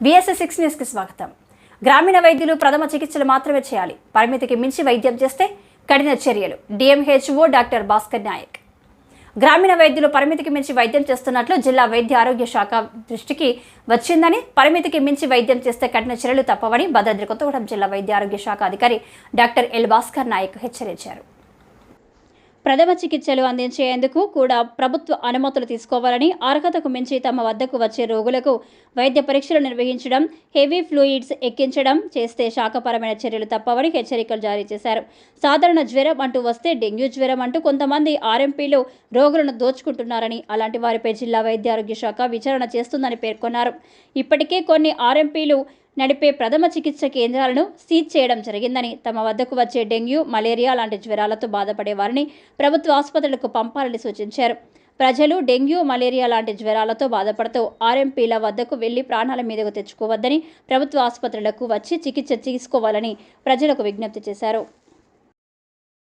BSS six న్యూస్కి స్వాగతం. గ్రామీణ వైద్యులు ప్రథమ చికిత్సలు మాత్రమే చేయాలి. పరిమితికి మించి వైద్యం చేస్తే కఠిన చర్యలు. DMHO doctor Bhaskar Nayak. గ్రామీణ వైద్యులు పరిమితికి మించి వైద్యం చేస్తున్నట్లు జిల్లా వైద్య ఆరోగ్య శాఖ దృష్టికి వచ్చిందని పరిమితికి మించి వైద్యం చేస్తే కఠిన చర్యలు తప్పవని భద్రాద్రి కొత్తగూడెం జిల్లా వైద్య ఆరోగ్య శాఖ అధికారి డాక్టర్ ఎల్ భాస్కర్ నాయక్ హెచ్చరించారు. ప్రథమ చికిత్సలు అందించేందుకు కూడా ప్రభుత్వ అనుమతులు తీసుకోవాలని అర్హతకు మించి తమ వద్దకు వచ్చే రోగులకు వైద్య పరీక్షలు నిర్వహించడం హెవీ ఫ్లూయిడ్స్ ఎక్కించడం చేస్తే శాఖపరమైన చర్యలు తప్పవని హెచ్చరికలు జారీ చేశారు. సాధారణ జ్వరం అంటూ వస్తే డెంగ్యూ జ్వరం అంటూ కొంతమంది ఆర్ఎంపీలు రోగులను దోచుకుంటున్నారని అలాంటి వారిపై జిల్లా వైద్య ఆరోగ్య శాఖ విచారణ చేస్తుందని పేర్కొన్నారు. ఇప్పటికే కొన్ని ఆర్ఎంపీలు నడిపే ప్రథమ చికిత్స కేంద్రాలను సీజ్ చేయడం జరిగిందని తమ వద్దకు వచ్చే డెంగ్యూ మలేరియా లాంటి జ్వరాలతో బాధపడే వారిని ప్రభుత్వ ఆసుపత్రులకు పంపాలని సూచించారు. ప్రజలు డెంగ్యూ మలేరియా లాంటి జ్వరాలతో బాధపడుతూ ఆర్ఎంపీల వద్దకు వెళ్ళి ప్రాణాల మీదకు తెచ్చుకోవద్దని ప్రభుత్వ ఆసుపత్రులకు వచ్చి చికిత్స తీసుకోవాలని ప్రజలకు విజ్ఞప్తి చేశారు.